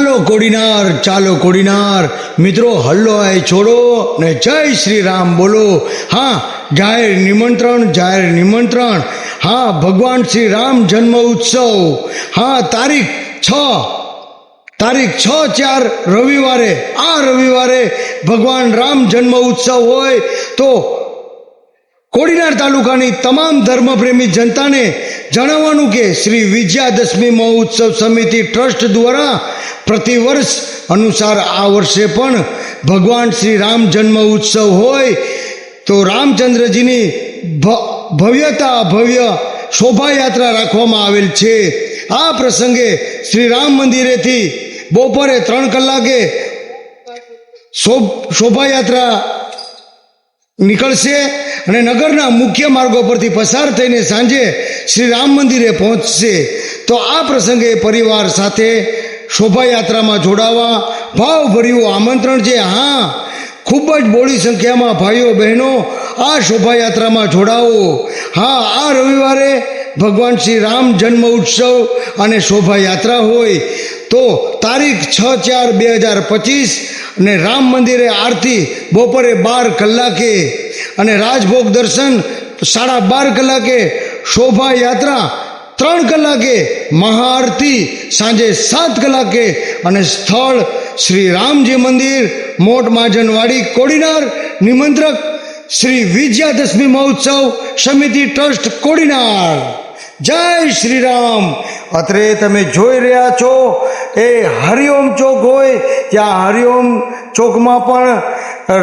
ચાલો કોડીનાર ચાલો કોડીનાર. મિત્રો, હલ્લો આય છોડો ને જય શ્રી રામ બોલો. હા, જાહેર નિમંત્રણ જાહેર નિમંત્રણ. હા, ભગવાન શ્રી રામ જન્મ ઉત્સવ. હા, તારીખ છ. તારીખ છ ચાર રવિવારે. આ રવિવારે ભગવાન રામ જન્મ ઉત્સવ હોય તો કોડીનાર તાલુકાની તમામ ધર્મપ્રેમી જનતાને જણાવવાનું કે શ્રી વિજયાદશમી મહોત્સવ સમિતિ ટ્રસ્ટ દ્વારા પ્રતિવર્ષ અનુસાર આ વર્ષે પણ ભગવાન શ્રી રામ જન્મ ઉત્સવ હોય તો રામચંદ્રજીની ભવ્યતા ભવ્ય શોભાયાત્રા રાખવામાં આવેલ છે. આ પ્રસંગે શ્રી રામ મંદિરેથી બપોરે ત્રણ કલાકે શોભ- શોભાયાત્રા નીકળશે અને નગરના મુખ્ય માર્ગો પરથી પસાર થઈને સાંજે શ્રી રામ મંદિરે પહોંચશે, તો આ પ્રસંગે પરિવાર સાથે શોભાયાત્રામાં જોડાવા ભાવભર્યું આમંત્રણ છે. હા, ખૂબ જ બોડી સંખ્યામાં ભાઈઓ બહેનો આ શોભાયાત્રામાં જોડાવો હા, આ રવિવારે ભગવાન શ્રી રામ જન્મ ઉત્સવ અને શોભાયાત્રા હોય, તો તારીખ છ ચાર બે હજાર પચીસ અને રામ મંદિરે આરતી બપોરે બાર કલાકે અને રાજભોગ દર્શન સાડા બાર કલાકે શોભાયાત્રા ત્રણ કલાકે, મહાઆરતી સાંજે સાત કલાકે અને સ્થળ શ્રી રામજી મંદિર, મોટ માજનવાડી, કોડીનાર, નિમંત્રક શ્રી વિજયાદશમી મહોત્સવ સમિતિ ટ્રસ્ટ, કોડીનાર. જય શ્રી રામ અત્રે તમે જોઈ રહ્યા છો, એ હરિઓમ ચોક હોય, ત્યાં હરિઓમ ચોકમાં પણ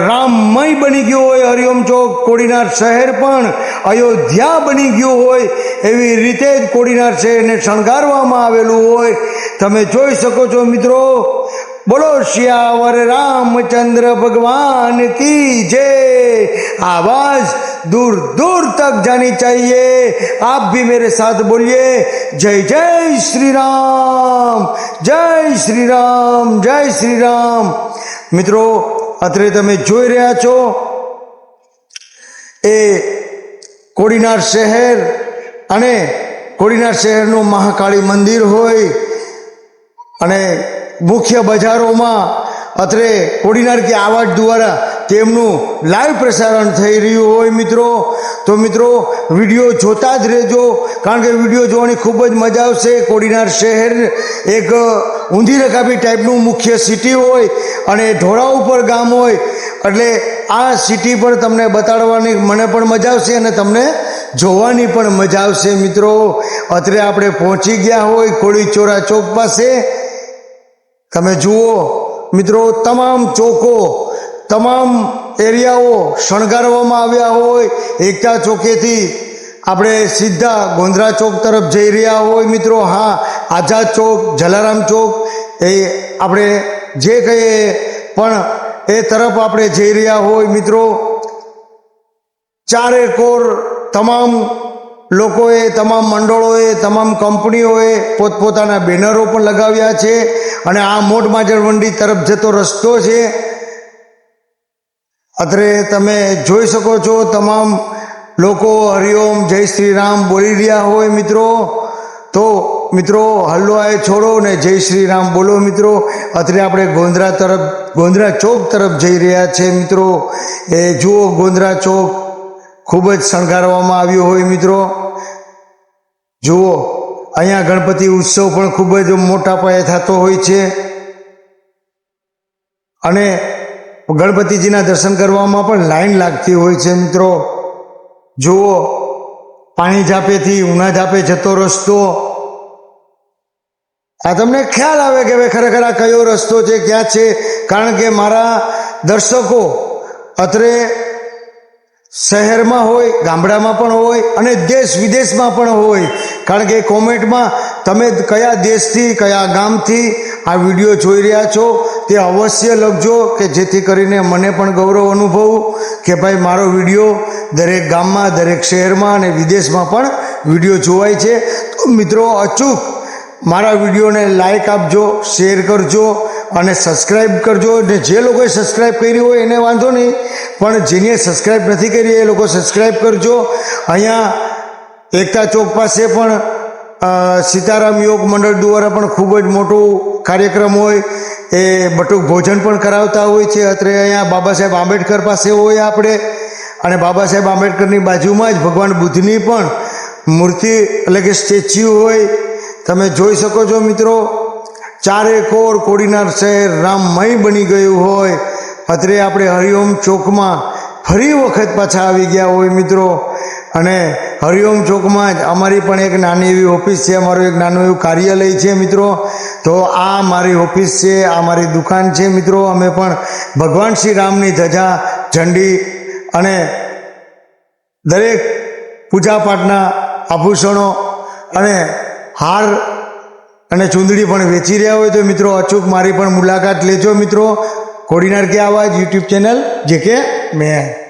રામમય બની ગયો હોય હરિઓમ ચોક કોડીનાર શહેર પણ અયોધ્યા બની ગયું હોય એવી રીતે જ કોડીનાર શહેરને શણગારવામાં આવેલું હોય તમે જોઈ શકો છો મિત્રો બોલો શિયાવર રામચંદ્ર ભગવાન કી જય आवाज दूर दूर तक जानी चाहिए आप भी मेरे साथ बोलिए जय जय श्री राम जय श्री राम જય શ્રી રામ મિત્રો અત્રે તમે જોઈ રહ્યા છો એ કોડીનાર શહેર અને કોડીનાર શહેરનું મહાકાળી મંદિર હોય અને મુખ્ય બજારોમાં અત્રે કોડીનાર કે આવાજ દ્વારા તેમનું લાઈવ પ્રસારણ થઈ રહ્યું હોય મિત્રો. તો મિત્રો, વીડિયો જોતા જ રહેજો. કારણ કે વીડિયો જોવાની ખૂબ જ મજા આવશે. કોડીનાર શહેર એક ઊંધી રકાબી ટાઈપનું મુખ્ય સિટી હોય અને ઢોળા ઉપર ગામ હોય. એટલે આ સિટી પણ તમને બતાડવાની મને પણ મજા આવશે અને તમને જોવાની પણ મજા આવશે મિત્રો. અત્રે આપણે પહોંચી ગયા હોય કોળી ચોરા ચોક પાસે. તમે જુઓ, મિત્રો, તમામ ચોકો તમામ એરિયાઓ શણગારવામાં આવ્યા હોય, એકતા ચોકેથી આપણે સીધા ગોંધરા ચોક તરફ જઈ રહ્યા હોય મિત્રો. હા, આઝાદ ચોક, જલારામ ચોક, એ આપણે જે કહીએ પણ એ તરફ આપણે જઈ રહ્યા હોય મિત્રો. ચારે કોર તમામ લોકોએ, તમામ મંડળોએ, તમામ કંપનીઓએ પોતપોતાના બેનરો પણ લગાવ્યા છે અને આ મોટ માજરવંડી તરફ જતો રસ્તો છે. અત્રે તમે જોઈ શકો છો તમામ લોકો હરિઓમ જય શ્રી રામ બોલી રહ્યા હોય મિત્રો. તો મિત્રો હલ્લો આય છોડો ને જય શ્રી રામ બોલો મિત્રો. અત્રે આપણે ગોંધરા તરફ, ગોંધરા ચોક તરફ જઈ રહ્યા છે મિત્રો. એ જુઓ ગોંધરા ચોક ખૂબ જ શણગારવામાં આવ્યો હોય મિત્રો. જુઓ, અહીંયા ગણપતિ ઉત્સવ પણ ખૂબ જ મોટા પાયે થતો હોય છે. અને ગણપતિજીના દર્શન કરવામાં પણ લાઈન લાગતી હોય છે મિત્રો. જુઓ, પાણી ઝાપેથી ઉના ઝાપે જતો રસ્તો. આ તમને ખ્યાલ આવે કે હવે ખરેખર આ કયો રસ્તો છે, ક્યાં છે? કારણ કે મારા દર્શકો અત્રે શહેરમાં હોય, ગામડામાં પણ હોય અને દેશ વિદેશમાં પણ હોય. કારણ કે કોમેન્ટમાં તમે કયા દેશથી, કયા ગામથી આ વીડિયો જોઈ રહ્યા છો તે અવશ્ય લખજો કે જેથી કરીને મને પણ ગૌરવ અનુભવું કે ભાઈ મારો વીડિયો દરેક ગામમાં, દરેક શહેરમાં અને વિદેશમાં પણ વીડિયો જોવાય છે. તો મિત્રો, અચૂક મારા વિડીયોને લાઈક આપજો શેર કરજો અને સબસ્ક્રાઈબ કરજો. ને જે લોકોએ સબસ્ક્રાઈબ કરી હોય એને વાંધો નહીં, પણ જેને સબસ્ક્રાઈબ નથી કરી એ લોકો સબસ્ક્રાઈબ કરજો. અહીંયા એકતા ચોક પાસે પણ સીતારામ યોગ મંડળ દ્વારા પણ ખૂબ જ મોટું કાર્યક્રમ હોય. એ બટુક ભોજન પણ કરાવતા હોય છે. અત્રે અહીંયા બાબા સાહેબ આંબેડકર પાસે હોય આપણે. અને બાબા સાહેબ આંબેડકરની બાજુમાં જ ભગવાન બુદ્ધની પણ મૂર્તિ, એટલે કે સ્ટેચ્યુ હોય. તમે જોઈ શકો છો મિત્રો. ચારે કોર કોડીનાર શહેર રામમય બની ગયું હોય. અત્રે આપણે હરિઓમ ચોકમાં ફરી વખત પાછા આવી ગયા હોય મિત્રો. અને હરિઓમ ચોકમાં જ અમારી પણ એક નાની એવી ઓફિસ છે, અમારું એક નાનું એવું કાર્યાલય છે મિત્રો. તો આ મારી ઓફિસ છે, આ મારી દુકાન છે મિત્રો. અમે પણ ભગવાન શ્રી રામની ધજા, ઝંડી અને દરેક પૂજાપાઠના આભૂષણો અને હાર અને ચૂંદડી પણ વેચી રહ્યા હોય તો મિત્રો અચૂક મારી પણ મુલાકાત લેજો મિત્રો. કોડીનાર કે આવાજ યુટ્યુબ ચેનલ જે કે મેં.